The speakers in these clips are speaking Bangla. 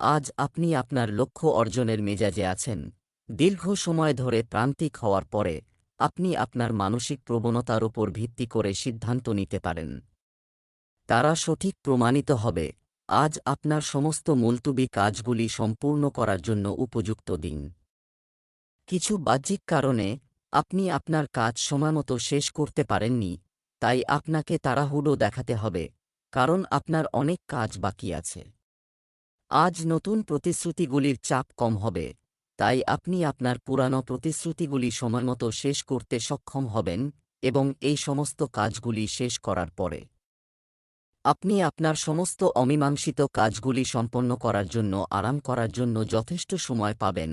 আজ আপনি আপনার লক্ষ্য অর্জনের মেজাজে আছেন। দীর্ঘ সময় ধরে প্রান্তিক হওয়ার পরে আপনি আপনার মানসিক প্রবণতার উপর ভিত্তি করে সিদ্ধান্ত নিতে পারেন। তারা সঠিক প্রমাণিত হবে। আজ আপনার সমস্ত মুলতুবি কাজগুলি সম্পূর্ণ করার জন্য উপযুক্ত দিন। কিছু বাহ্যিক কারণে আপনি আপনার কাজ সময়মতো শেষ করতে পারেননি, তাই আপনাকে তাড়াহুড়ো দেখাতে হবে, কারণ আপনার অনেক কাজ বাকি আছে। আজ নতুন প্রতিশ্রুতিগুলির চাপ কম হবে, তাই আপনি আপনার পুরানো প্রতিশ্রুতিগুলি সময়মতো শেষ করতে সক্ষম হবেন এবং এই সমস্ত কাজগুলি শেষ করার পরে। আপনি আপনার সমস্ত অমীমাংসিত কাজগুলি সম্পন্ন করার জন্য, আরাম করার জন্য যথেষ্ট সময় পাবেন।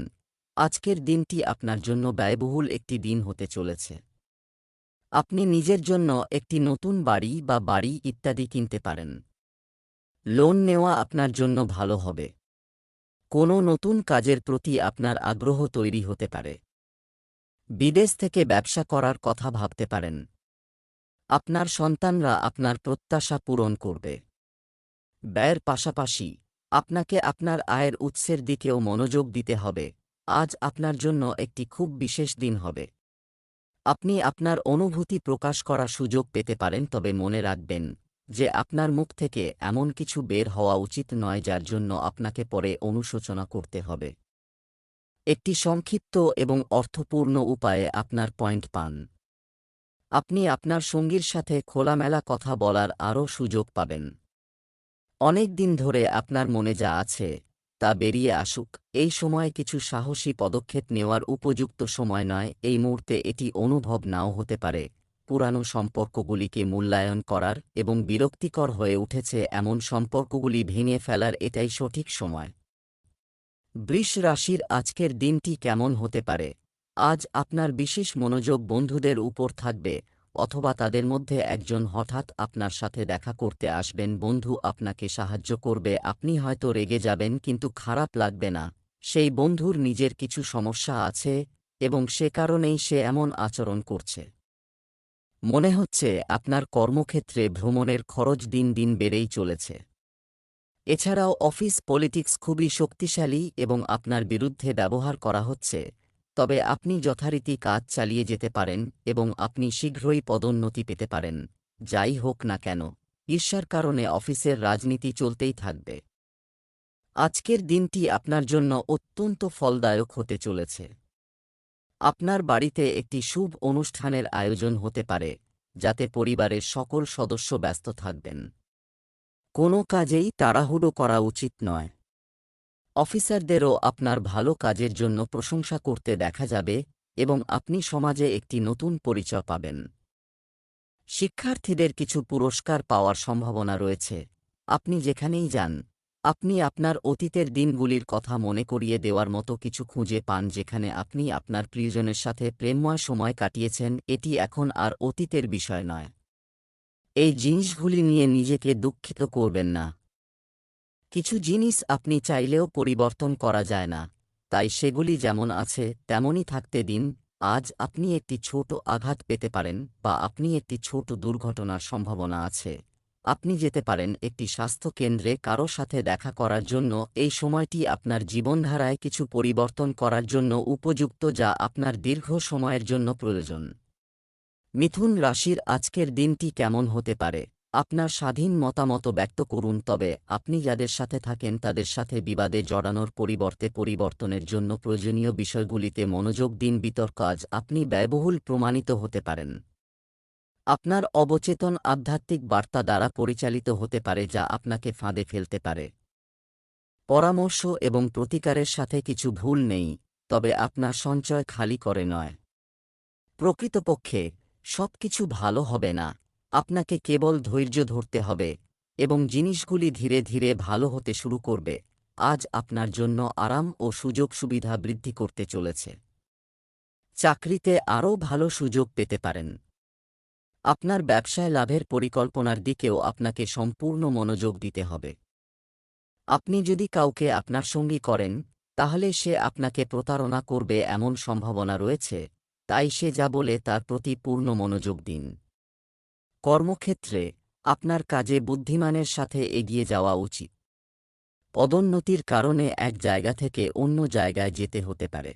আজকের দিনটি আপনার জন্য ব্যয়বহুল একটি দিন হতে চলেছে। আপনি নিজের জন্য একটি নতুন বাড়ি বা বাড়ি ইত্যাদি কিনতে পারেন। লোন নেওয়া আপনার জন্য ভালো হবে। কোনো নতুন কাজের প্রতি আপনার আগ্রহ তৈরি হতে পারে। বিদেশ থেকে ব্যবসা করার কথা ভাবতে পারেন। আপনার সন্তানরা আপনার প্রত্যাশা পূরণ করবে। ব্যয়ের পাশাপাশি আপনাকে আপনার আয়ের উৎসের দিকেও মনোযোগ দিতে হবে। আজ আপনার জন্য একটি খুব বিশেষ দিন হবে। আপনি আপনার অনুভূতি প্রকাশ করার সুযোগ পেতে পারেন, তবে মনে রাখবেন যে আপনার মুখ থেকে এমন কিছু বের হওয়া উচিত নয় যার জন্য আপনাকে পরে অনুশোচনা করতে হবে। একটি সংক্ষিপ্ত এবং অর্থপূর্ণ উপায়ে আপনার পয়েন্ট পান। আপনি আপনার সঙ্গীর সাথে খোলামেলা কথা বলার আরও সুযোগ পাবেন। অনেক দিন ধরে আপনার মনে যা আছে, তা বেরিয়ে আসুক। এই সময় কিছু সাহসী পদক্ষেপ নেওয়ার উপযুক্ত সময় নয়। এই মুহূর্তে এটি অনুভব নাও হতে পারে। পুরানো সম্পর্কগুলিকে মূল্যায়ন করার এবং বিরক্তিকর হয়ে উঠেছে এমন সম্পর্কগুলি ভেঙে ফেলার এটাই সঠিক সময়। বৃষ রাশির আজকের দিনটি কেমন হতে পারে? আজ আপনার বিশেষ মনোযোগ বন্ধুদের উপর থাকবে, অথবা তাদের মধ্যে একজন হঠাৎ আপনার সাথে দেখা করতে আসবেন বন্ধু আপনাকে সাহায্য করবে, আপনি হয়তো রেগে যাবেন কিন্তু খারাপ লাগবে না। সেই বন্ধুর নিজের কিছু সমস্যা আছে এবং সে কারণেই সে এমন আচরণ করছে। মনে হচ্ছে আপনার কর্মক্ষেত্রে ভ্রমণের খরচ দিন দিন বেড়েই চলেছে। এছাড়াও অফিস পলিটিক্স খুবই শক্তিশালী এবং আপনার বিরুদ্ধে ব্যবহার করা হচ্ছে, তবে আপনি যথারীতি কাজ চালিয়ে যেতে পারেন এবং আপনি শীঘ্রই পদোন্নতি পেতে পারেন, যাই হোক না কেন। ঈর্ষার কারণে অফিসের রাজনীতি চলতেই থাকবে। আজকের দিনটি আপনার জন্য অত্যন্ত ফলদায়ক হতে চলেছে। আপনার বাড়িতে একটি শুভ অনুষ্ঠানের আয়োজন হতে পারে, যাতে পরিবারের সকল সদস্য ব্যস্ত থাকবেন। কোনো কাজেই তাড়াহুড়ো করা উচিত নয়। অফিসারদেরও আপনার ভালো কাজের জন্য প্রশংসা করতে দেখা যাবে এবং আপনি সমাজে একটি নতুন পরিচয় পাবেন। শিক্ষার্থীদের কিছু পুরস্কার পাওয়ার সম্ভাবনা রয়েছে। আপনি যেখানেই যান আপনি আপনার অতীতের দিনগুলির কথা মনে করিয়ে দেওয়ার মতো কিছু খুঁজে পান যেখানে আপনি আপনার প্রিয়জনের সাথে প্রেমময় সময় কাটিয়েছেন, এটি এখন আর অতীতের বিষয় নয়। এই জিনিসগুলি নিয়ে নিজেকে দুঃখিত করবেন না। কিছু জিনিস আপনি চাইলেও পরিবর্তন করা যায় না। তাই সেগুলি যেমন আছে, তেমনই থাকতে দিন। আজ আপনি একটি ছোট আঘাত পেতে পারেন, বা আপনি একটি ছোট দুর্ঘটনার সম্ভাবনা আছে। আপনি যেতে পারেন একটি স্বাস্থ্য কেন্দ্রে কারও সাথে দেখা করার জন্য, এই সময়টি আপনার জীবনধারায় কিছু পরিবর্তন করার জন্য উপযুক্ত যা আপনার দীর্ঘ সময়ের জন্য প্রয়োজন। মিথুন রাশির আজকের দিনটি কেমন হতে পারে? আপনার স্বাধীন মতামত ব্যক্ত করুন, তবে আপনি যাদের সাথে থাকেন তাদের সাথে বিবাদে জড়ানোর পরিবর্তে পরিবর্তনের জন্য প্রয়োজনীয় বিষয়গুলিতে মনোযোগ দিন, বিতর্ক আজ আপনি ব্যয়বহুল প্রমাণিত হতে পারেন। আপনার অবচেতন আধ্যাত্মিক বার্তা দ্বারা পরিচালিত হতে পারে যা আপনাকে ফাঁদে ফেলতে পারে। পরামর্শ এবং প্রতিকারের সাথে কিছু ভুল নেই, তবে আপনার সঞ্চয় খালি করে নয়। প্রকৃতপক্ষে, সবকিছু ভালো হবে না, আপনাকে কেবল ধৈর্য ধরতে হবে, এবং জিনিসগুলি ধীরে ধীরে ভালো হতে শুরু করবে, আজ আপনার জন্য আরাম ও সুযোগ সুবিধা বৃদ্ধি করতে চলেছে। চাকরিতে আরও ভালো সুযোগ পেতে পারেন। আপনার ব্যবসায় লাভের পরিকল্পনার দিকেও আপনাকে সম্পূর্ণ মনোযোগ দিতে হবে। আপনি যদি কাউকে আপনার সঙ্গী করেন, তাহলে সে আপনাকে প্রতারণা করবে এমন সম্ভাবনা রয়েছে, তাই সে যা বলে তার প্রতি পূর্ণ মনোযোগ দিন। কর্মক্ষেত্রে আপনার কাজে বুদ্ধিমানের সাথে এগিয়ে যাওয়া উচিত। পদোন্নতির কারণে এক জায়গা থেকে অন্য জায়গায় যেতে হতে পারে।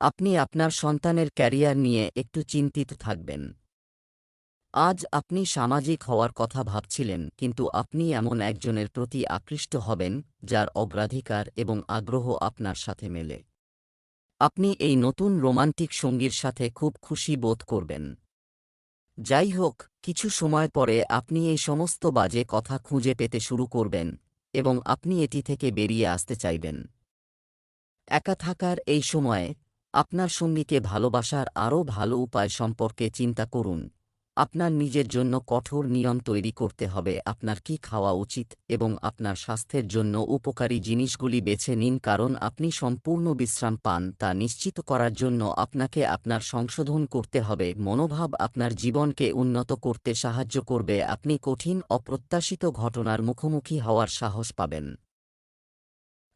আপনি আপনার সন্তানের ক্যারিয়ার নিয়ে একটু চিন্তিত থাকবেন। আজ আপনি সামাজিক হওয়ার কথা ভাবছিলেন, কিন্তু আপনি এমন একজনের প্রতি আকৃষ্ট হবেন, যার অগ্রাধিকার এবং আগ্রহ আপনার সাথে মেলে। আপনি এই নতুন রোমান্টিক সঙ্গীর সাথে খুব খুশি বোধ করবেন। যাই হোক, কিছু সময় পরে আপনি এই সমস্ত বাজে কথা খুঁজে পেতে শুরু করবেন, এবং আপনি এটি থেকে বেরিয়ে আসতে চাইবেন। একা থাকার এই সময়ে, আপনার সঙ্গীকে ভালোবাসার আরও ভালো উপায় সম্পর্কে চিন্তা করুন। আপনার নিজের জন্য কঠোর নিয়ম তৈরি করতে হবে। আপনার কি খাওয়া উচিত এবং আপনার স্বাস্থ্যের জন্য উপকারী জিনিসগুলি বেছে নিন কারণ আপনি সম্পূর্ণ বিশ্রাম পান, তা নিশ্চিত করার জন্য আপনাকে আপনার সংশোধন করতে হবে। মনোভাব আপনার জীবনকে উন্নত করতে সাহায্য করবে। আপনি কঠিন, অপ্রত্যাশিত ঘটনার মুখোমুখি হওয়ার সাহস পাবেন।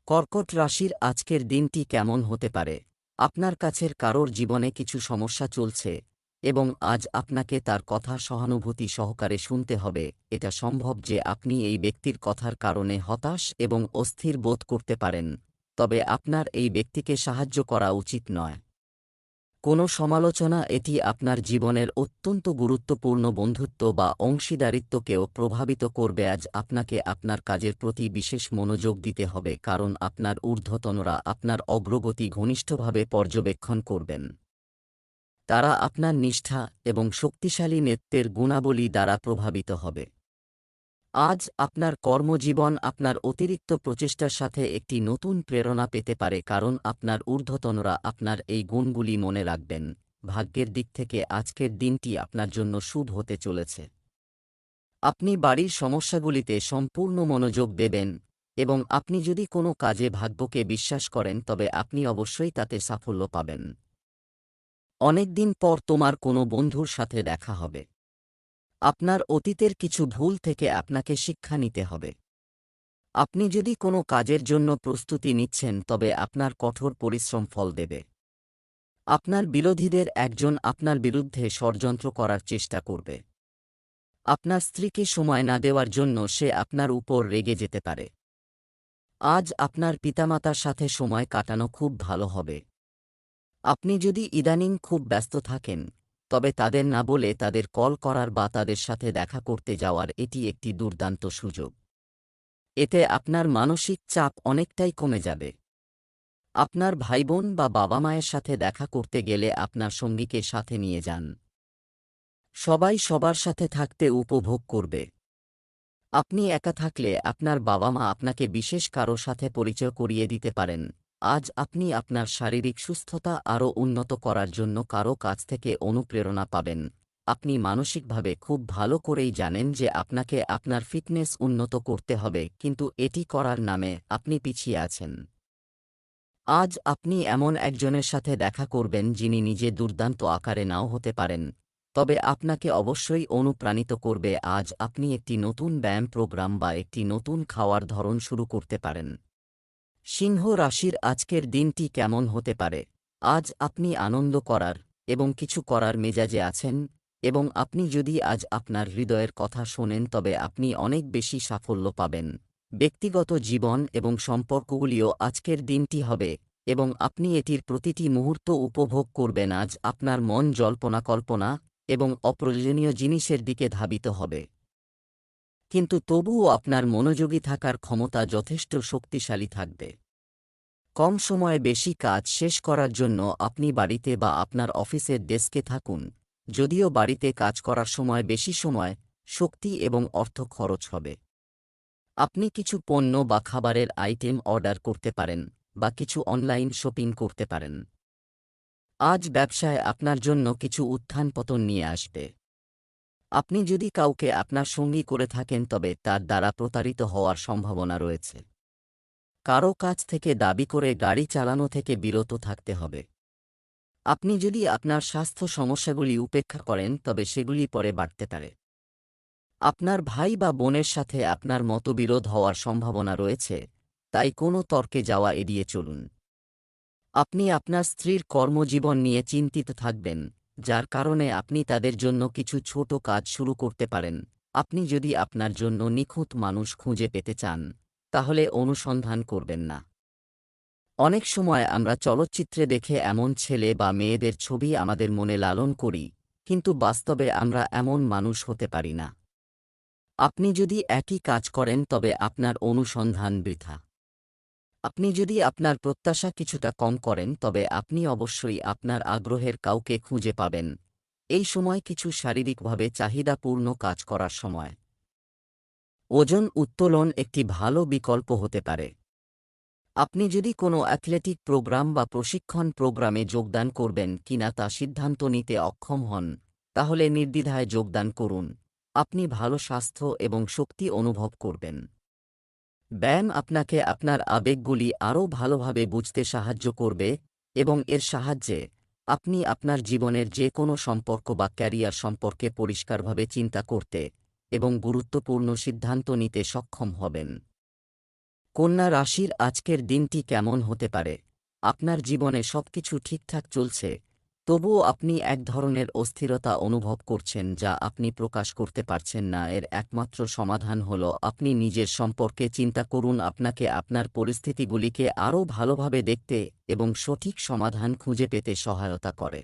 কর্কট রাশির আজকের দিনটি কেমন হতে পারে? আপনার কাছের কারোর জীবনে কিছু সমস্যা চলছে? এবং আজ আপনাকে তার কথা সহানুভূতি সহকারে শুনতে হবে। এটা সম্ভব যে আপনি এই ব্যক্তির কথার কারণে হতাশ এবং অস্থির বোধ করতে পারেন, তবে আপনার এই ব্যক্তিকে সাহায্য করা উচিত নয়। কোনো সমালোচনা এটি আপনার জীবনের অত্যন্ত গুরুত্বপূর্ণ বন্ধুত্ব বা অংশীদারিত্বকেও প্রভাবিত করবে। আজ আপনাকে আপনার কাজের প্রতি বিশেষ মনোযোগ দিতে হবে, কারণ আপনার ঊর্ধ্বতনরা আপনার অগ্রগতি ঘনিষ্ঠভাবে পর্যবেক্ষণ করবেন। তারা আপনার নিষ্ঠা এবং শক্তিশালী নেতৃত্বের গুণাবলী দ্বারা প্রভাবিত হবে। আজ আপনার কর্মজীবন আপনার অতিরিক্ত প্রচেষ্টার সাথে একটি নতুন প্রেরণা পেতে পারে কারণ আপনার ঊর্ধ্বতনরা আপনার এই গুণগুলি মনে রাখবেন। ভাগ্যের দিক থেকে আজকের দিনটি আপনার জন্য শুভ হতে চলেছে। আপনি বাড়ির সমস্যাগুলিতে সম্পূর্ণ মনোযোগ দেবেন এবং আপনি যদি কোনো কাজে ভাগ্যকে বিশ্বাস করেন তবে আপনি অবশ্যই তাতে সাফল্য পাবেন। অনেকদিন পর তোমার কোনো বন্ধুর সাথে দেখা হবে। আপনার অতীতের কিছু ভুল থেকে আপনাকে শিক্ষা নিতে হবে। আপনি যদি কোনো কাজের জন্য প্রস্তুতি নিচ্ছেন, তবে আপনার কঠোর পরিশ্রম ফল দেবে। আপনার বিরোধীদের একজন আপনার বিরুদ্ধে ষড়যন্ত্র করার চেষ্টা করবে। আপনার স্ত্রীকে সময় না দেওয়ার জন্য সে আপনার উপর রেগে যেতে পারে। আজ আপনার পিতামাতার সাথে সময় কাটানো খুব ভালো হবে। আপনি যদি ইদানিং খুব ব্যস্ত থাকেন, তবে তাদের না বলে তাদের কল করার বা তাদের সাথে দেখা করতে যাওয়ার এটি একটি দুর্দান্ত সুযোগ। এতে আপনার মানসিক চাপ অনেকটাই কমে যাবে। আপনার ভাইবোন বা বাবা মায়ের সাথে দেখা করতে গেলে আপনার সঙ্গীকে সাথে নিয়ে যান। সবাই সবার সাথে থাকতে উপভোগ করবে। আপনি একা থাকলে আপনার বাবা মা আপনাকে বিশেষ কারও সাথে পরিচয় করিয়ে দিতে পারেন। আজ আপনি আপনার শারীরিক সুস্থতা আরও উন্নত করার জন্য কারও কাছ থেকে অনুপ্রেরণা পাবেন। আপনি মানসিকভাবে খুব ভালো করেই জানেন যে আপনাকে আপনার ফিটনেস উন্নত করতে হবে, কিন্তু এটি করার নামে আপনি পিছিয়ে আছেন। আজ আপনি এমন একজনের সাথে দেখা করবেন যিনি নিজে দুর্দান্ত আকারে নাও হতে পারেন। তবে আপনাকে অবশ্যই অনুপ্রাণিত করবে, আজ আপনি একটি নতুন ব্যায়াম প্রোগ্রাম বা একটি নতুন খাওয়ার ধরন শুরু করতে পারেন। সিংহ রাশির আজকের দিনটি কেমন হতে পারে? আজ আপনি আনন্দ করার এবং কিছু করার মেজাজে আছেন এবং আপনি যদি আজ আপনার হৃদয়ের কথা শোনেন, তবে আপনি অনেক বেশি সাফল্য পাবেন। ব্যক্তিগত জীবন এবং সম্পর্কগুলিও আজকের দিনটি হবে এবং আপনি এটির প্রতিটি মুহূর্ত উপভোগ করবেন। আজ আপনার মন জল্পনা কল্পনা এবং অপ্রয়োজনীয় জিনিসের দিকে ধাবিত হবে। কিন্তু তবুও আপনার মনোযোগী থাকার ক্ষমতা যথেষ্ট শক্তিশালী থাকবে। কম সময়ে বেশি কাজ শেষ করার জন্য আপনি বাড়িতে বা আপনার অফিসের ডেস্কে থাকুন, যদিও বাড়িতে কাজ করার সময় বেশি সময়, শক্তি এবং অর্থ খরচ হবে। আপনি কিছু পণ্য বা খাবারের আইটেম অর্ডার করতে পারেন বা কিছু অনলাইন শপিং করতে পারেন। আজ ব্যবসায় আপনার জন্য কিছু উত্থান পতন নিয়ে আসবে। আপনি যদি কাউকে আপনার সঙ্গী করে থাকেন, তবে তার দ্বারা প্রতারিত হওয়ার সম্ভাবনা রয়েছে। কারও কাছ থেকে দাবি করে গাড়ি চালানো থেকে বিরত থাকতে হবে। আপনি যদি আপনার স্বাস্থ্য সমস্যাগুলি উপেক্ষা করেন, তবে সেগুলি পরে বাড়তে পারে। আপনার ভাই বা বোনের সাথে আপনার মতবিরোধ হওয়ার সম্ভাবনা রয়েছে, তাই কোনো তর্কে যাওয়া এড়িয়ে চলুন। আপনি আপনার স্ত্রীর কর্মজীবন নিয়ে চিন্তিত থাকবেন। যার কারণে আপনি তাদের জন্য কিছু ছোট কাজ শুরু করতে পারেন। আপনি যদি আপনার জন্য নিখুঁত মানুষ খুঁজে পেতে চান, তাহলে অনুসন্ধান করবেন না। অনেক সময় আমরা চলচ্চিত্রে দেখে এমন ছেলে বা মেয়েদের ছবি আমাদের মনে লালন করি, কিন্তু বাস্তবে আমরা এমন মানুষ হতে পারি না। আপনি যদি একই কাজ করেন, তবে আপনার অনুসন্ধান বৃথা। আপনি যদি আপনার প্রত্যাশা কিছুটা কম করেন, তবে আপনি অবশ্যই আপনার আগ্রহের কাউকে খুঁজে পাবেন। এই সময় কিছু শারীরিকভাবে চাহিদাপূর্ণ কাজ করার সময়। ওজন উত্তোলন একটি ভালো বিকল্প হতে পারে। আপনি যদি কোনো অ্যাথলেটিক প্রোগ্রাম বা প্রশিক্ষণ প্রোগ্রামে যোগদান করবেন কিনা তা সিদ্ধান্ত নিতে অক্ষম হন, তাহলে নির্দ্বিধায় যোগদান করুন। আপনি ভালো স্বাস্থ্য এবং শক্তি অনুভব করবেন। ব্যায়াম আপনাকে আপনার আবেগগুলি আরও ভালোভাবে বুঝতে সাহায্য করবে এবং এর সাহায্যে আপনি আপনার জীবনের যে কোনো সম্পর্ক বা ক্যারিয়ার সম্পর্কে পরিষ্কারভাবে চিন্তা করতে এবং গুরুত্বপূর্ণ সিদ্ধান্ত নিতে সক্ষম হবেন। কন্যা রাশির আজকের দিনটি কেমন হতে পারে? আপনার জীবনে সবকিছু ঠিকঠাক চলছে তবুও আপনি এক ধরনের অস্থিরতা অনুভব করছেন যা আপনি প্রকাশ করতে পারছেন না। এর একমাত্র সমাধান হল, আপনি নিজের সম্পর্কে চিন্তা করুন, আপনাকে আপনার পরিস্থিতিগুলিকে আরও ভালোভাবে দেখতে এবং সঠিক সমাধান খুঁজে পেতে সহায়তা করে।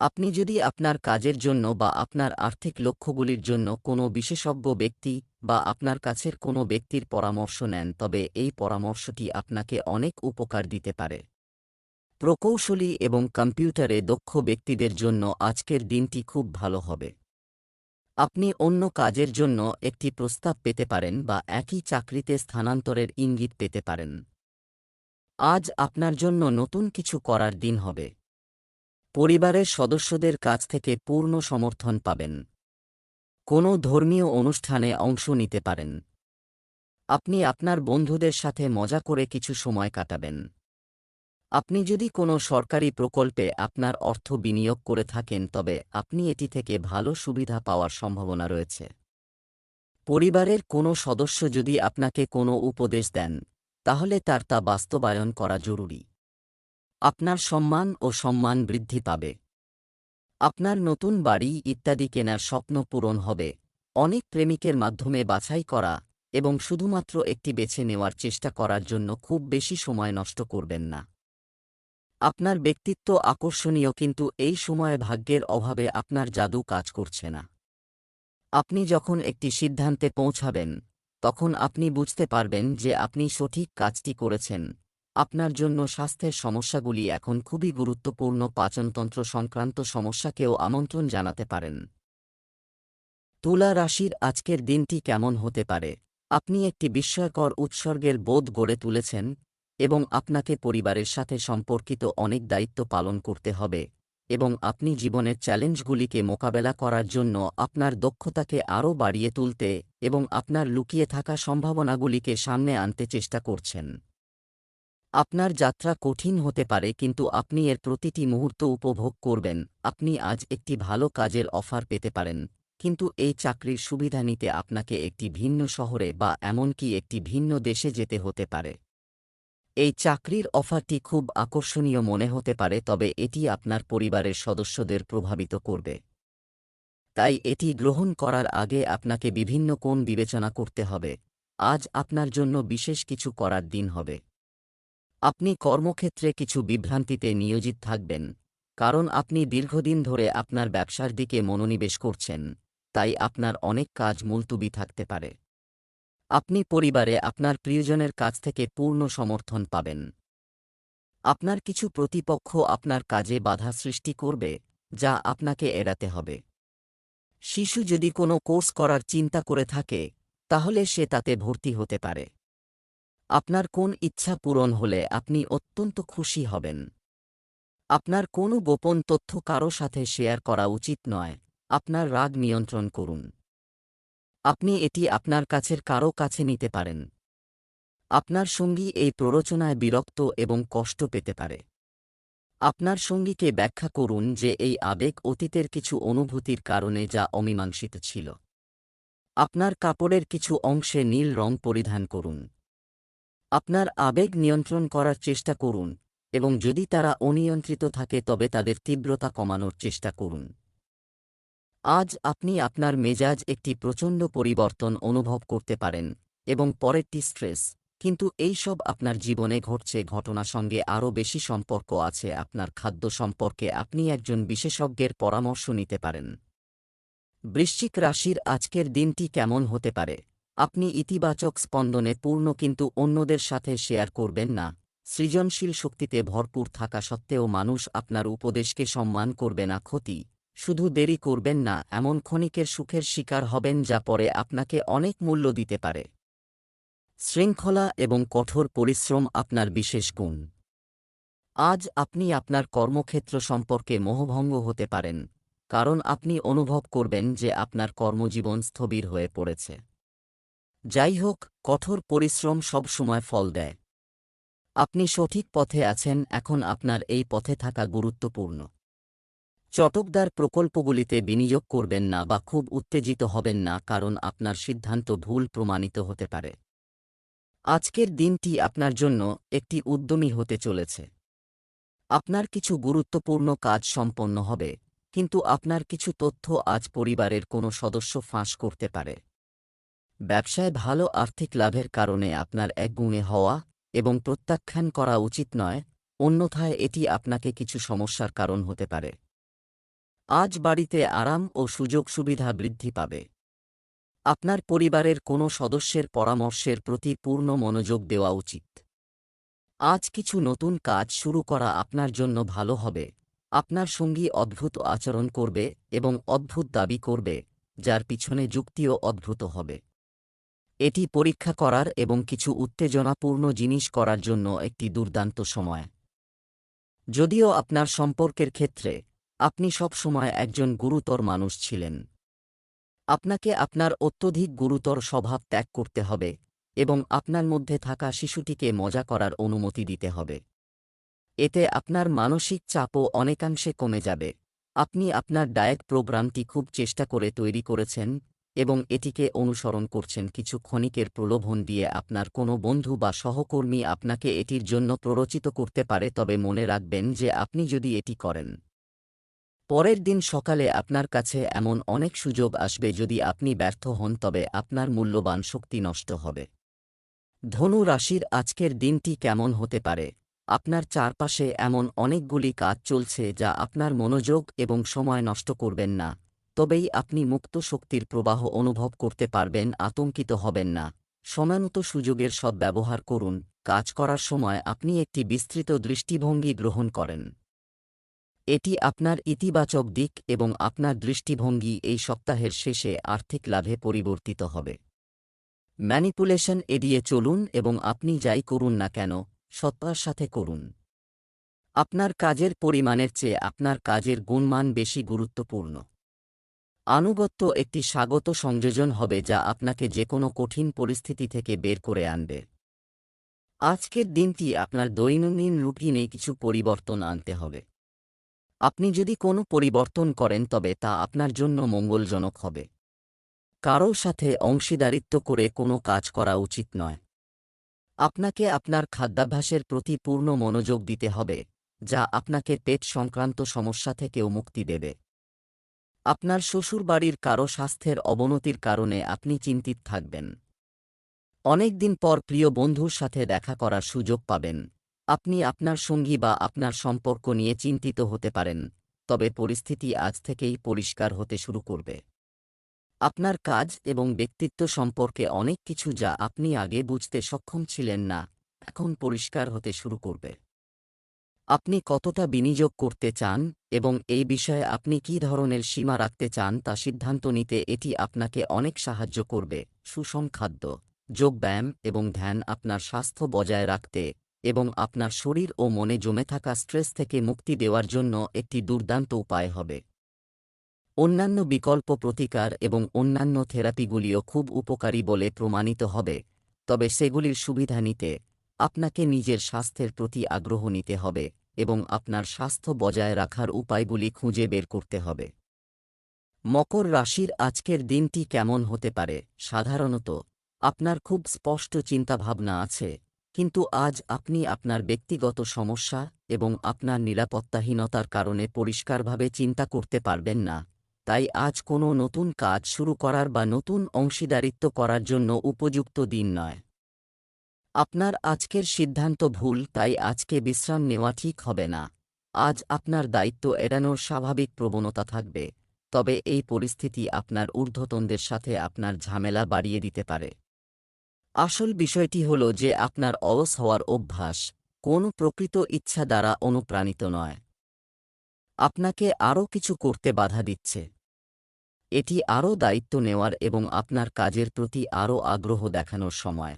আপনি যদি আপনার কাজের জন্য বা আপনার আর্থিক লক্ষ্যগুলির জন্য কোনো বিশেষজ্ঞ ব্যক্তি বা আপনার কাছের কোনো ব্যক্তির পরামর্শ নেন, তবে এই পরামর্শটি আপনাকে অনেক উপকার দিতে পারে। প্রকৌশলী এবং কম্পিউটারে দক্ষ ব্যক্তিদের জন্য আজকের দিনটি খুব ভালো হবে। আপনি অন্য কাজের জন্য একটি প্রস্তাব পেতে পারেন বা একই চাকরিতে স্থানান্তরের ইঙ্গিত পেতে পারেন। আজ আপনার জন্য নতুন কিছু করার দিন হবে। পরিবারের সদস্যদের কাছ থেকে পূর্ণ সমর্থন পাবেন। কোনো ধর্মীয় অনুষ্ঠানে অংশ নিতে পারেন। আপনি আপনার বন্ধুদের সাথে মজা করে কিছু সময় কাটাবেন। আপনি যদি কোনো সরকারি প্রকল্পে আপনার অর্থ বিনিয়োগ করে থাকেন, তবে আপনি এটি থেকে ভালো সুবিধা পাওয়ার সম্ভাবনা রয়েছে। পরিবারের কোনো সদস্য যদি আপনাকে কোনো উপদেশ দেন, তাহলে তার তা বাস্তবায়ন করা জরুরি। আপনার সম্মান ও সম্মান বৃদ্ধি পাবে। আপনার নতুন বাড়ি ইত্যাদি কেনার স্বপ্ন পূরণ হবে। অনেক প্রেমিকের মাধ্যমে বাছাই করা এবং শুধুমাত্র একটি বেছে নেওয়ার চেষ্টা করার জন্য খুব বেশি সময় নষ্ট করবেন না। আপনার ব্যক্তিত্ব আকর্ষণীয় কিন্তু এই সময়ে ভাগ্যের অভাবে আপনার জাদু কাজ করছে না। আপনি যখন একটি সিদ্ধান্তে পৌঁছাবেন, তখন আপনি বুঝতে পারবেন যে আপনি সঠিক কাজটি করেছেন। আপনার জন্য স্বাস্থ্যের সমস্যাগুলি এখন খুবই গুরুত্বপূর্ণ পাচনতন্ত্র সংক্রান্ত সমস্যাকেও আমন্ত্রণ জানাতে পারেন। তুলা রাশির আজকের দিনটি কেমন হতে পারে? আপনি একটি বিস্ময়কর উৎসর্গের বোধ গড়ে তুলেছেন এবং আপনাকে পরিবারের সাথে সম্পর্কিত অনেক দায়িত্ব পালন করতে হবে এবং আপনি জীবনের চ্যালেঞ্জগুলিকে মোকাবেলা করার জন্য আপনার দক্ষতাকে আরও বাড়িয়ে তুলতে এবং আপনার লুকিয়ে থাকা সম্ভাবনাগুলিকে সামনে আনতে চেষ্টা করছেন। আপনার যাত্রা কঠিন হতে পারে কিন্তু আপনি এর প্রতিটি মুহূর্ত উপভোগ করবেন, আপনি আজ একটি ভালো কাজের অফার পেতে পারেন, কিন্তু এই চাকরির সুবিধা নিতে আপনাকে একটি ভিন্ন শহরে বা এমনকি একটি ভিন্ন দেশে যেতে হতে পারে। এই চাকরির অফারটি খুব আকর্ষণীয় মনে হতে পারে, তবে এটি আপনার পরিবারের সদস্যদের প্রভাবিত করবে। তাই এটি গ্রহণ করার আগে আপনাকে বিভিন্ন কোণ বিবেচনা করতে হবে। আজ আপনার জন্য বিশেষ কিছু করার দিন হবে। আপনি কর্মক্ষেত্রে কিছু বিভ্রান্তিতে নিয়োজিত থাকবেন, কারণ আপনি দীর্ঘদিন ধরে আপনার ব্যবসার দিকে মনোনিবেশ করছেন, তাই আপনার অনেক কাজ মুলতুবি থাকতে পারে। আপনি পরিবারে আপনার প্রিয়জনের কাছ থেকে পূর্ণ সমর্থন পাবেন। আপনার কিছু প্রতিপক্ষ আপনার কাজে বাধা সৃষ্টি করবে, যা আপনাকে এড়াতে হবে। শিশু যদি কোনো কোর্স করার চিন্তা করে থাকে, তাহলে সে তাতে ভর্তি হতে পারে। আপনার কোন ইচ্ছা পূরণ হলে আপনি অত্যন্ত খুশি হবেন। আপনার কোনো গোপন তথ্য কারও সাথে শেয়ার করা উচিত নয়। আপনার রাগ নিয়ন্ত্রণ করুন। আপনি এটি আপনার কাছের কারও কাছে নিতে পারেন। আপনার সঙ্গী এই প্ররোচনায় বিরক্ত এবং কষ্ট পেতে পারে। আপনার সঙ্গীকে ব্যাখ্যা করুন যে এই আবেগ অতীতের কিছু অনুভূতির কারণে যা অমীমাংসিত ছিল। আপনার কাপড়ের কিছু অংশে নীল রং পরিধান করুন। আপনার আবেগ নিয়ন্ত্রণ করার চেষ্টা করুন এবং যদি তারা অনিয়ন্ত্রিত থাকে তবে তাদের তীব্রতা কমানোর চেষ্টা করুন। আজ আপনি আপনার মেজাজ একটি প্রচণ্ড পরিবর্তন অনুভব করতে পারেন, এবং পরেরটি স্ট্রেস। কিন্তু এই সব আপনার জীবনে ঘটছে ঘটনা সঙ্গে আরও বেশি সম্পর্ক আছে, আপনার খাদ্য সম্পর্কে আপনি একজন বিশেষজ্ঞের পরামর্শ নিতে পারেন। বৃশ্চিক রাশির আজকের দিনটি কেমন হতে পারে? আপনি ইতিবাচক স্পন্দনে পূর্ণ কিন্তু অন্যদের সাথে শেয়ার করবেন না। সৃজনশীল শক্তিতে ভরপুর থাকা সত্ত্বেও মানুষ আপনার উপদেশকে সম্মান করবে না, ক্ষতি শুধু দেরি করবেন না, এমন ক্ষণিকের সুখের শিকার হবেন যা পরে আপনাকে অনেক মূল্য দিতে পারে। শৃঙ্খলা এবং কঠোর পরিশ্রম আপনার বিশেষ গুণ। আজ আপনি আপনার কর্মক্ষেত্র সম্পর্কে মোহভঙ্গ হতে পারেন, কারণ আপনি অনুভব করবেন যে আপনার কর্মজীবন স্থবির হয়ে পড়েছে। যাই হোক, কঠোর পরিশ্রম সব সময় ফল দেয়। আপনি সঠিক পথে আছেন, এখন আপনার এই পথে থাকা গুরুত্বপূর্ণ। চটকদার প্রকল্পগুলিতে বিনিয়োগ করবেন না বা খুব উত্তেজিত হবেন না কারণ আপনার সিদ্ধান্ত ভুল প্রমাণিত হতে পারে। আজকের দিনটি আপনার জন্য একটি উদ্যমী হতে চলেছে। আপনার কিছু গুরুত্বপূর্ণ কাজ সম্পন্ন হবে, কিন্তু আপনার কিছু তথ্য আজ পরিবারের কোনো সদস্য ফাঁস করতে পারে। ব্যবসায় ভালো আর্থিক লাভের কারণে আপনার একগুণে হওয়া এবং প্রত্যাখ্যান করা উচিত নয়, অন্যথায় এটি আপনাকে কিছু সমস্যার কারণ হতে পারে। আজ বাড়িতে আরাম ও সুযোগ সুবিধা বৃদ্ধি পাবে। আপনার পরিবারের কোনো সদস্যের পরামর্শের প্রতি পূর্ণ মনোযোগ দেওয়া উচিত। আজ কিছু নতুন কাজ শুরু করা আপনার জন্য ভালো হবে। আপনার সঙ্গী অদ্ভুত আচরণ করবে এবং অদ্ভুত দাবি করবে, যার পিছনে যুক্তিও অদ্ভুত হবে। এটি পরীক্ষা করার এবং কিছু উত্তেজনাপূর্ণ জিনিস করার জন্য একটি দুর্দান্ত সময়। যদিও আপনার সম্পর্কের ক্ষেত্রে আপনি সব সময় একজন গুরুতর মানুষ ছিলেন। আপনাকে আপনার অত্যধিক গুরুতর স্বভাব ত্যাগ করতে হবে এবং আপনার মধ্যে থাকা শিশুটিকে মজা করার অনুমতি দিতে হবে। এতে আপনার মানসিক চাপও অনেকাংশে কমে যাবে। আপনি আপনার ডায়েট প্রোগ্রামটি খুব চেষ্টা করে তৈরি করেছেন এবং এটিকে অনুসরণ করছেন কিছু ক্ষণিকের প্রলোভন দিয়ে আপনার কোনো বন্ধু বা সহকর্মী আপনাকে এটির জন্য প্ররোচিত করতে পারে তবে মনে রাখবেন যে আপনি যদি এটি করেন। পরের দিন সকালে আপনার কাছে এমন অনেক সুযোগ আসবে যদি আপনি ব্যর্থ হন, তবে আপনার মূল্যবান শক্তি নষ্ট হবে। ধনু রাশির আজকের দিনটি কেমন হতে পারে? আপনার চারপাশে এমন অনেকগুলি কাজ চলছে যা আপনার মনোযোগ এবং সময় নষ্ট করবেন না, তবেই আপনি মুক্ত শক্তির প্রবাহ অনুভব করতে পারবেন, আতঙ্কিত হবেন না। সমানত সুযোগের সব ব্যবহার করুন। কাজ করার সময় আপনি একটি বিস্তৃত দৃষ্টিভঙ্গি গ্রহণ করেন। এটি আপনার ইতিবাচক দিক এবং আপনার দৃষ্টিভঙ্গি এই সপ্তাহের শেষে আর্থিক লাভে পরিবর্তিত হবে। ম্যানিপুলেশন এড়িয়ে চলুন এবং আপনি যাই করুন না কেন, সত্তার সাথে করুন। আপনার কাজের পরিমাণের চেয়ে আপনার কাজের গুণমান বেশি গুরুত্বপূর্ণ। আনুগত্য একটি স্বাগত সংযোজন হবে যা আপনাকে যে কোনো কঠিন পরিস্থিতি থেকে বের করে আনবে। আজকের দিনটি আপনার দৈনন্দিন রুটিনে কিছু পরিবর্তন আনতে হবে। আপনি যদি কোনো পরিবর্তন করেন, তবে তা আপনার জন্য মঙ্গলজনক হবে। কারও সাথে অংশীদারিত্ব করে কোনো কাজ করা উচিত নয়। আপনাকে আপনার খাদ্যাভ্যাসের প্রতি পূর্ণ মনোযোগ দিতে হবে, যা আপনাকে পেট সংক্রান্ত সমস্যা থেকেও মুক্তি দেবে। আপনার শ্বশুরবাড়ির কারও স্বাস্থ্যের অবনতির কারণে আপনি চিন্তিত থাকবেন। অনেকদিন পর প্রিয় বন্ধুর সাথে দেখা করার সুযোগ পাবেন। আপনি আপনার সঙ্গী বা আপনার সম্পর্ক নিয়ে চিন্তিত হতে পারেন, তবে পরিস্থিতি আজ থেকেই পরিষ্কার হতে শুরু করবে। আপনার কাজ এবং ব্যক্তিত্ব সম্পর্কে অনেক কিছু যা আপনি আগে বুঝতে সক্ষম ছিলেন না, এখন পরিষ্কার হতে শুরু করবে। আপনি কতটা বিনিয়োগ করতে চান এবং এই বিষয়ে আপনি কী ধরনের সীমা রাখতে চান তা সিদ্ধান্ত নিতে এটি আপনাকে অনেক সাহায্য করবে। সুষম খাদ্য যোগব্যায়াম এবং ধ্যান আপনার স্বাস্থ্য বজায় রাখতে এবং আপনার শরীর ও মনে জমে থাকা স্ট্রেস থেকে মুক্তি দেওয়ার জন্য একটি দুর্দান্ত উপায় হবে। অন্যান্য বিকল্প প্রতিকার এবং অন্যান্য থেরাপিগুলিও খুব উপকারী বলে প্রমাণিত হবে, তবে সেগুলির সুবিধা নিতে আপনাকে নিজের স্বাস্থ্যের প্রতি আগ্রহ নিতে হবে এবং আপনার স্বাস্থ্য বজায় রাখার উপায়গুলি খুঁজে বের করতে হবে। মকর রাশির আজকের দিনটি কেমন হতে পারে? সাধারণত আপনার খুব স্পষ্ট চিন্তাভাবনা আছে। কিন্তু আজ আপনি আপনার ব্যক্তিগত সমস্যা এবং আপনার নিরাপত্তাহীনতার কারণে পরিষ্কারভাবে চিন্তা করতে পারবেন না। তাই আজ কোনো নতুন কাজ শুরু করার বা নতুন অংশীদারিত্ব করার জন্য উপযুক্ত দিন নয়। আপনার আজকের সিদ্ধান্ত ভুল, তাই আজকে বিশ্রাম নেওয়া ঠিক হবে না। আজ আপনার দায়িত্ব এড়ানোর স্বাভাবিক প্রবণতা থাকবে, তবে এই পরিস্থিতি আপনার ঊর্ধ্বতনদের সাথে আপনার ঝামেলা বাড়িয়ে দিতে পারে। আসল বিষয়টি হল যে আপনার অলস হওয়ার অভ্যাস কোন প্রকৃত ইচ্ছা দ্বারা অনুপ্রাণিত নয়। আপনাকে আরও কিছু করতে বাধা দিচ্ছে। এটি আরও দায়িত্ব নেওয়ার এবং আপনার কাজের প্রতি আরও আগ্রহ দেখানোর সময়।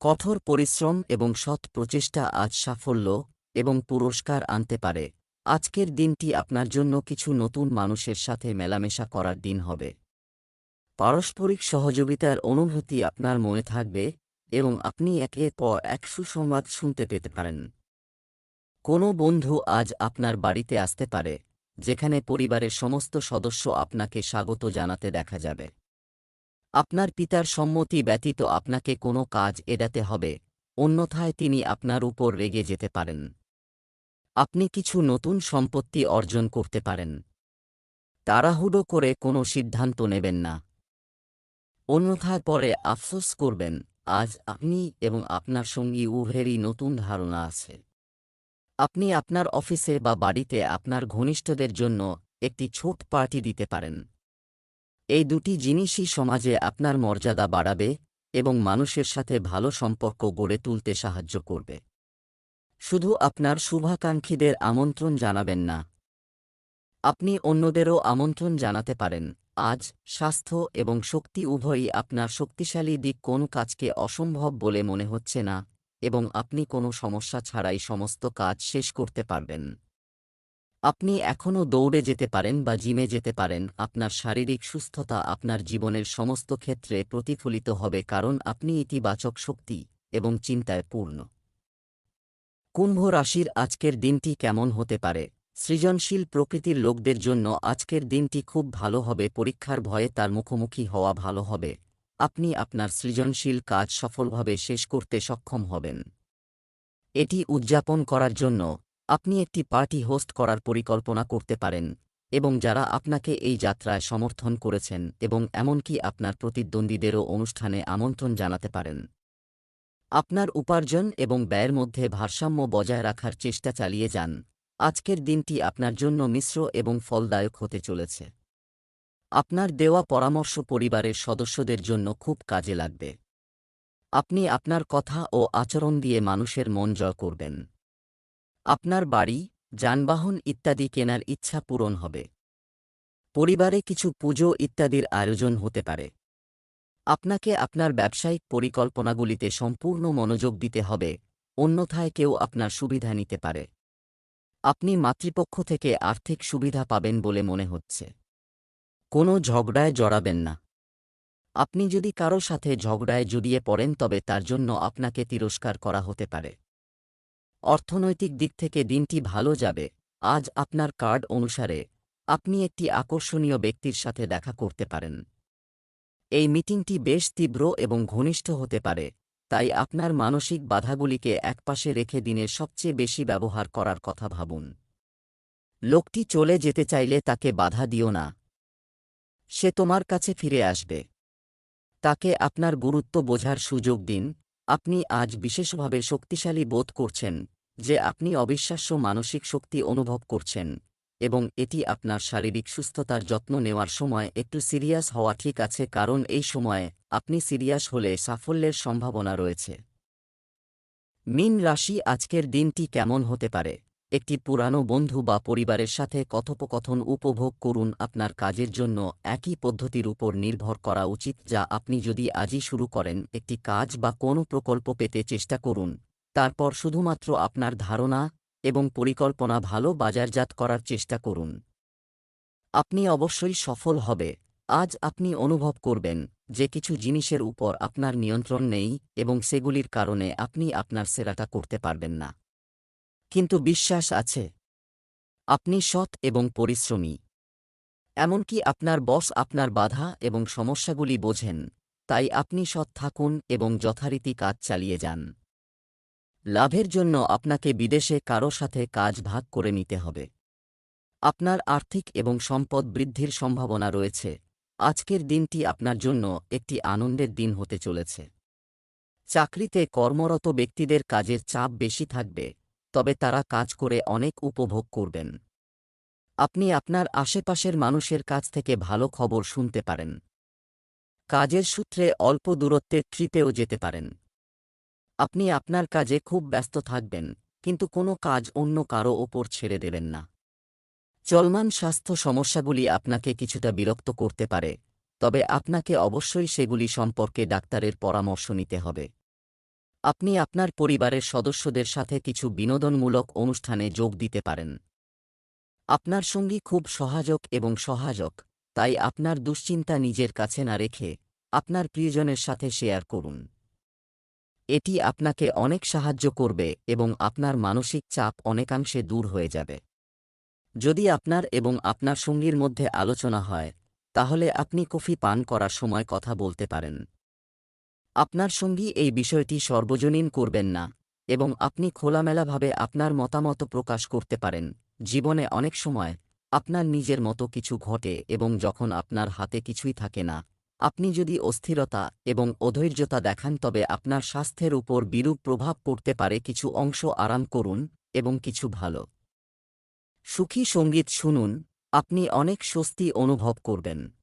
কঠোর পরিশ্রম এবং সৎ প্রচেষ্টা আজ সাফল্য এবং পুরস্কার আনতে পারে। আজকের দিনটি আপনার জন্য কিছু নতুন মানুষের সাথে মেলামেশা করার দিন হবে। পারস্পরিক সহযোগিতার অনুভূতি আপনার মনে থাকবে এবং আপনি একে পর এক সুসংবাদ শুনতে পেতে পারেন। কোনো বন্ধু আজ আপনার বাড়িতে আসতে পারে, যেখানে পরিবারের সমস্ত সদস্য আপনাকে স্বাগত জানাতে দেখা যাবে। আপনার পিতার সম্মতি ব্যতীত আপনাকে কোনো কাজ এড়াতে হবে, অন্যথায় তিনি আপনার উপর রেগে যেতে পারেন। আপনি কিছু নতুন সম্পত্তি অর্জন করতে পারেন। তাড়াহুড়ো করে কোনো সিদ্ধান্ত নেবেন না। অন্যথায় পরে আফসোস করবেন, আজ আপনি এবং আপনার সঙ্গী উভয়েরই নতুন ধারণা আছে। আপনি আপনার অফিসে বা বাড়িতে আপনার ঘনিষ্ঠদের জন্য একটি ছোট পার্টি দিতে পারেন। এই দুটি জিনিসই সমাজে আপনার মর্যাদা বাড়াবে এবং মানুষের সাথে ভালো সম্পর্ক গড়ে তুলতে সাহায্য করবে। শুধু আপনার শুভাকাঙ্ক্ষীদের আমন্ত্রণ জানাবেন না, আপনি অন্যদেরও আমন্ত্রণ জানাতে পারেন। আজ স্বাস্থ্য এবং শক্তি উভয়ই আপনার শক্তিশালী দিক কোন কাজকে অসম্ভব বলে মনে হচ্ছে না, এবং আপনি কোনো সমস্যা ছাড়াই সমস্ত কাজ শেষ করতে পারবেন। আপনি এখনও দৌড়ে যেতে পারেন বা জিমে যেতে পারেন, আপনার শারীরিক সুস্থতা আপনার জীবনের সমস্ত ক্ষেত্রে প্রতিফলিত হবে কারণ আপনি ইতিবাচক শক্তি এবং চিন্তায় পূর্ণ। কুম্ভ রাশির আজকের দিনটি কেমন হতে পারে? সৃজনশীল প্রকৃতির লোকদের জন্য আজকের দিনটি খুব ভালো হবে। পরীক্ষার ভয়ে তার মুখোমুখি হওয়া ভালো হবে। আপনি আপনার সৃজনশীল কাজ সফলভাবে শেষ করতে সক্ষম হবেন। এটি উদযাপন করার জন্য আপনি একটি পার্টি হোস্ট করার পরিকল্পনা করতে পারেন এবং যারা আপনাকে এই যাত্রায় সমর্থন করেছেন এবং এমনকি আপনার প্রতিদ্বন্দ্বীদেরও অনুষ্ঠানে আমন্ত্রণ জানাতে পারেন। আপনার উপার্জন এবং ব্যয়ের মধ্যে ভারসাম্য বজায় রাখার চেষ্টা চালিয়ে যান। আজকের দিনটি আপনার জন্য মিশ্র এবং ফলদায়ক হতে চলেছে। আপনার দেওয়া পরামর্শ পরিবারের সদস্যদের জন্য খুব কাজে লাগবে। আপনি আপনার কথা ও আচরণ দিয়ে মানুষের মন জয় করবেন। আপনার বাড়ি, যানবাহন ইত্যাদি কেনার ইচ্ছা পূরণ হবে। পরিবারে কিছু পুজো ইত্যাদির আয়োজন হতে পারে। আপনাকে আপনার ব্যবসায়িক পরিকল্পনাগুলিতে সম্পূর্ণ মনোযোগ দিতে হবে, অন্যথায় কেউ আপনার সুবিধা নিতে পারে। আপনি মাতৃপক্ষ থেকে আর্থিক সুবিধা পাবেন বলে মনে হচ্ছে। কোনো ঝগড়ায় জড়াবেন না। আপনি যদি কারও সাথে ঝগড়ায় জড়িয়ে পড়েন তবে তার জন্য আপনাকে তিরস্কার করা হতে পারে। অর্থনৈতিক দিক থেকে দিনটি ভালো যাবে। আজ আপনার কার্ড অনুসারে আপনি একটি আকর্ষণীয় ব্যক্তির সাথে দেখা করতে পারেন। এই মিটিংটি বেশ তীব্র এবং ঘনিষ্ঠ হতে পারে। তাই আপনার মানসিক বাধাগুলিকে একপাশে রেখে দিনের সবচেয়ে বেশি ব্যবহার করার কথা ভাবুন। লোকটি চলে যেতে চাইলে তাকে বাধা দিও না। সে তোমার কাছে ফিরে আসবে। তাকে আপনার গুরুত্ব বোঝার সুযোগ দিন। আপনি আজ বিশেষভাবে শক্তিশালী বোধ করছেন যে আপনি অবিশ্বাস্য মানসিক শক্তি অনুভব করছেন। এবং এটি আপনার শারীরিক সুস্থতার যত্ন নেওয়ার সময় একটু সিরিয়াস হওয়া ঠিক আছে কারণ এই সময়ে আপনি সিরিয়াস হলে সাফল্যের সম্ভাবনা রয়েছে। মিন রাশি আজকের দিনটি কেমন হতে পারে? একটি পুরানো বন্ধু বা পরিবারের সাথে কথোপকথন উপভোগ করুন আপনার কাজের জন্য একই পদ্ধতির উপর নির্ভর করা উচিত যা আপনি যদি আজই শুরু করেন একটি কাজ বা কোনো প্রকল্প পেতে চেষ্টা করুন। তারপর শুধুমাত্র আপনার ধারণা এবং পরিকল্পনা ভালো বাজারজাত করার চেষ্টা করুন। আপনি অবশ্যই সফল হবে। আজ আপনি অনুভব করবেন যে কিছু জিনিসের উপর আপনার নিয়ন্ত্রণ নেই এবং সেগুলির কারণে আপনি আপনার সেরাটা করতে পারবেন না। কিন্তু বিশ্বাস আছে। আপনি সৎ এবং পরিশ্রমী। এমনকি আপনার বস আপনার বাধা এবং সমস্যাগুলি বোঝেন, তাই আপনি সৎ থাকুন এবং যথারীতি কাজ চালিয়ে যান। লাভের জন্য আপনাকে বিদেশে কারও সাথে কাজ ভাগ করে নিতে হবে। আপনার আর্থিক এবং সম্পদ বৃদ্ধির সম্ভাবনা রয়েছে। আজকের দিনটি আপনার জন্য একটি আনন্দের দিন হতে চলেছে। চাকরিতে কর্মরত ব্যক্তিদের কাজের চাপ বেশি থাকবে, তবে তারা কাজ করে অনেক উপভোগ করবেন। আপনি আপনার আশেপাশের মানুষের কাছ থেকে ভালো খবর শুনতে পারেন। কাজের সূত্রে অল্প দূরত্বের ট্রিপেও যেতে পারেন। আপনি আপনার কাজে খুব ব্যস্ত থাকবেন, কিন্তু কোনো কাজ অন্য কারও ওপর ছেড়ে দেবেন না। চলমান স্বাস্থ্য সমস্যাগুলি আপনাকে কিছুটা বিরক্ত করতে পারে, তবে আপনাকে অবশ্যই সেগুলি সম্পর্কে ডাক্তারের পরামর্শ নিতে হবে। আপনি আপনার পরিবারের সদস্যদের সাথে কিছু বিনোদনমূলক অনুষ্ঠানে যোগ দিতে পারেন। আপনার সঙ্গী খুব সহায়ক এবং সহায়ক, তাই আপনার দুশ্চিন্তা নিজের কাছে না রেখে আপনার প্রিয়জনের সাথে শেয়ার করুন। এটি আপনাকে অনেক সাহায্য করবে এবং আপনার মানসিক চাপ অনেকাংশে দূর হয়ে যাবে। যদি আপনার এবং আপনার সঙ্গীর মধ্যে আলোচনা হয়, তাহলে আপনি কফি পান করার সময় কথা বলতে পারেন। আপনার সঙ্গী এই বিষয়টি সর্বজনীন করবেন না এবং আপনি খোলামেলাভাবে আপনার মতামত প্রকাশ করতে পারেন। জীবনে অনেক সময় আপনার নিজের মতো কিছু ঘটে এবং যখন আপনার হাতে কিছুই থাকে না আপনি যদি অস্থিরতা এবং অধৈর্যতা দেখান, তবে আপনার স্বাস্থ্যের উপর বিরূপ প্রভাব পড়তে পারে। কিছু অংশ আরাম করুন এবং কিছু ভালো। সুখী সংগীত শুনুন। আপনি অনেক স্বস্তি অনুভব করবেন।